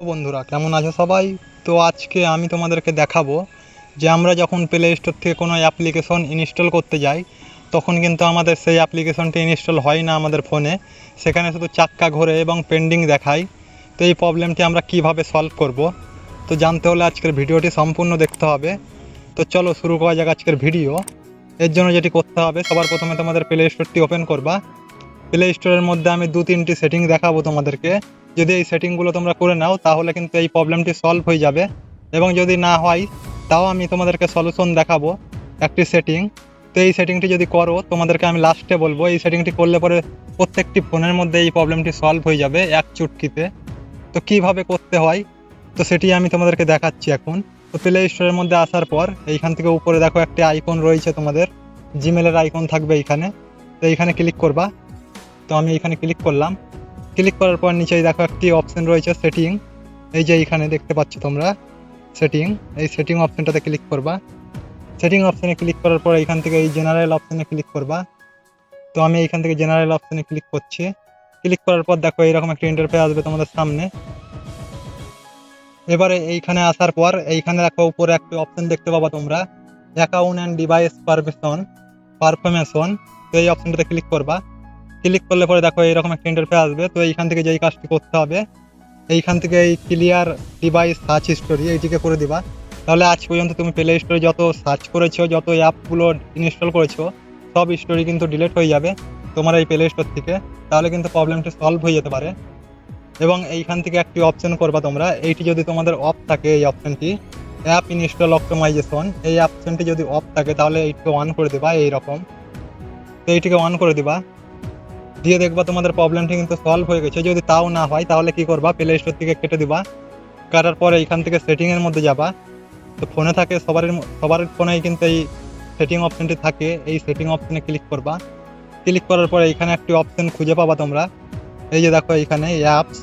বন্ধুরা, কেমন আছো সবাই? তো আজকে আমি তোমাদেরকে দেখাবো যে আমরা যখন প্লে স্টোর থেকে কোনো অ্যাপ্লিকেশন ইনস্টল করতে যাই, তখন কিন্তু আমাদের সেই অ্যাপ্লিকেশনটি ইনস্টল হয় না আমাদের ফোনে সেখানে শুধু চাক্কা ঘোরে এবং পেন্ডিং দেখায়। তো এই প্রবলেমটি আমরা কীভাবে সলভ করব? তো জানতে হলে আজকের ভিডিওটি সম্পূর্ণ দেখতে হবে। তো চলো শুরু করা যাক আজকের ভিডিও। এর জন্য যেটি করতে হবে, সবার প্রথমে তোমাদের প্লে স্টোরটি ওপেন করবা। প্লে স্টোরের মধ্যে আমি দু তিনটি সেটিং দেখাবো তোমাদেরকে। যদি এই সেটিংগুলো তোমরা করে নাও, তাহলে কিন্তু এই প্রবলেমটি সলভ হয়ে যাবে। এবং যদি না হয়, তাও আমি তোমাদেরকে সলিউশন দেখাবো একটি সেটিং তো এই সেটিংটি যদি করো, তোমাদেরকে আমি লাস্টে বলব, এই সেটিংটি করলে পরে প্রত্যেকটি ফোনের মধ্যে এই প্রবলেমটি সলভ হয়ে যাবে এক চুটকিতে। তো কীভাবে করতে হয়? তো সেটি আমি তোমাদেরকে দেখাচ্ছি এখন। তো প্লে স্টোরের মধ্যে আসার পর, এইখান থেকে উপরে দেখো একটি আইকন রয়েছে তোমাদের। জিমেলের আইকন থাকবে এইখানে। তো এইখানে ক্লিক করবা। তো আমি এইখানে ক্লিক করলাম। ক্লিক করার পর নিচেই দেখো একটি অপশন রয়েছে সেটিং এই যে এইখানে দেখতে পাচ্ছ তোমরা সেটিং এই সেটিং অপশনটাতে ক্লিক করবা। সেটিং অপশনে ক্লিক করার পর এইখান থেকে এই জেনারেল অপশনে ক্লিক করবা। তো আমি এইখান থেকে জেনারেল অপশনে ক্লিক করছি। ক্লিক করার পর দেখো এইরকম একটা ইন্টারফেস আসবে তোমাদের সামনে। এবারে এইখানে আসার পর এইখানে দেখো উপরে একটা অপশন দেখতে পাবা তোমরা। অ্যাকাউন্ট অ্যান্ড ডিভাইস পারমিশন পারফরমেশন তো এই অপশনটাতে ক্লিক করবা। ক্লিক করলে পরে দেখো এরকম একটা ইন্টারফেস আসবে। তো এইখান থেকে যেই কাজটি করতে হবে, এইখান থেকে এই ক্লিয়ার ডিভাইস সার্চ হিস্টোরি এইটিকে করে দিবা। তাহলে আজ পর্যন্ত তুমি প্লে স্টোরে যত সার্চ করেছ, যত অ্যাপগুলো ইনস্টল করেছ, সব স্টোরি কিন্তু ডিলিট হয়ে যাবে তোমার এই প্লে স্টোর থেকে। তাহলে কিন্তু প্রবলেমটি সলভ হয়ে যেতে পারে। এবং এইখান থেকে একটি অপশন করবা তোমরা। এইটি যদি তোমাদের অফ থাকে এই অপশনটি অ্যাপ ইনস্টল অপটোমাইজেশন এই অপশনটি যদি অফ থাকে, তাহলে এইটিকে অন করে দিবা এইরকম। তো এইটিকে অন করে দিবা। দিয়ে দেখবা তোমাদের প্রবলেমটি কিন্তু সলভ হয়ে গেছে। যদি তাও না হয়, তাহলে কি করবা? প্লে স্টোর থেকে কেটে দিবা। কাটার পরে এইখান থেকে সেটিং এর মধ্যে যাবা। তো ফোনে থাকে সবার সবার ফোনেই কিন্তু এই সেটিং অপশনটি থাকে। এই সেটিং অপশনে ক্লিক করবা। ক্লিক করার পরে এখানে একটি অপশন খুঁজে পাবা তোমরা। এই যে দেখো এখানে অ্যাপস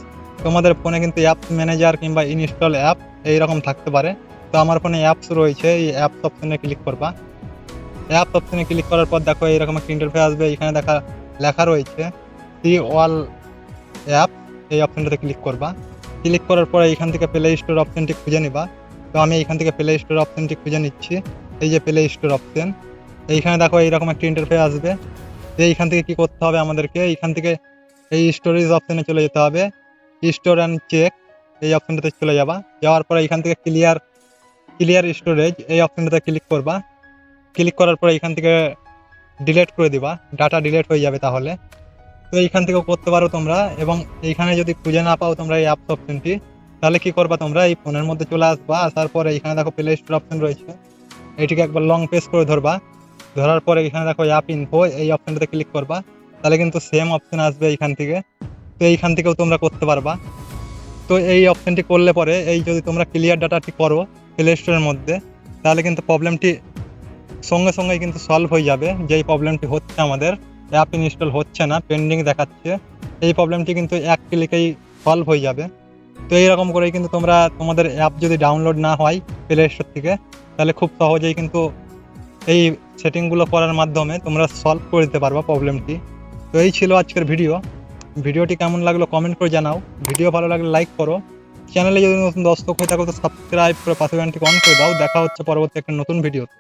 তোমাদের ফোনে কিন্তু অ্যাপস ম্যানেজার কিংবা ইনস্টল অ্যাপ এইরকম থাকতে পারে। তো আমার ফোনে অ্যাপস রয়েছে, এই অ্যাপস অপশনে ক্লিক করবা। অ্যাপস অপশনে ক্লিক করার পর দেখো এরকম একটা ইন্টারফেস আসবে। এখানে দেখা লেখা রয়েছে, সি ওয়াল অ্যাপ, এই অপশনটাতে ক্লিক করবা। ক্লিক করার পরে এইখান থেকে প্লে স্টোর অপশনটি খুঁজে নিবা। তো আমি এখান থেকে প্লে স্টোর অপশনটি খুঁজে নিচ্ছি। এই যে প্লে স্টোর অপশন এইখানে দেখো এইরকম একটা ইন্টারফেস আসবে। তো এইখান থেকে কি করতে হবে আমাদেরকে? এইখান থেকে এই স্টোরেজ অপশনে চলে যেতে হবে। স্টোর অ্যান্ড চেক এই অপশনটাতে চলে যাবা। যাওয়ার পরে এখান থেকে ক্লিয়ার ক্লিয়ার স্টোরেজ এই অপশনটাতে ক্লিক করবা। ক্লিক করার পরে এখান থেকে ডিলিট করে দিবা। ডাটা ডিলেট হয়ে যাবে তাহলে। তো এইখান থেকেও করতে পারো তোমরা এবং এইখানে যদি খুঁজে না পাও তোমরা এই অ্যাপস অপশনটি তাহলে কি করবা তোমরা? এই ফোনের মধ্যে চলে আসবা, আসার পরে এখানে দেখো প্লে স্টোর অপশন রয়েছে। এইটিকে একবার লং প্রেস করে ধরবা। ধরার পরে এখানে দেখো অ্যাপ ইনফো এই অপশনটাতে ক্লিক করবা। তাহলে কিন্তু সেম অপশন আসবে এইখান থেকে। তো এইখান থেকেও তোমরা করতে পারবা। তো এই অপশনটি করলে পরে এই যদি তোমরা ক্লিয়ার ডাটাটি করো প্লে স্টোরের মধ্যে, তাহলে কিন্তু প্রবলেমটি সঙ্গে সঙ্গেই কিন্তু সলভ হয়ে যাবে। যেই প্রবলেমটি হচ্ছে আমাদের অ্যাপ ইনস্টল হচ্ছে না পেন্ডিং দেখাচ্ছে, এই প্রবলেমটি কিন্তু এক ক্লিকেই সলভ হয়ে যাবে। তো এইরকম করেই কিন্তু তোমরা, তোমাদের অ্যাপ যদি ডাউনলোড না হয় প্লে স্টোর থেকে, তাহলে খুব সহজেই কিন্তু এই সেটিংগুলো করার মাধ্যমে তোমরা সলভ করে দিতে পারবা প্রবলেমটি তো এই ছিল আজকের ভিডিও ভিডিওটি কেমন লাগল কমেন্ট করে জানাও। ভিডিও ভালো লাগলে লাইক করো। চ্যানেলে যদি নতুন দর্শক হয়ে থাকো, তো সাবস্ক্রাইব করে পাশে অন করে দাও। দেখা হচ্ছে পরবর্তী একটা নতুন ভিডিওতে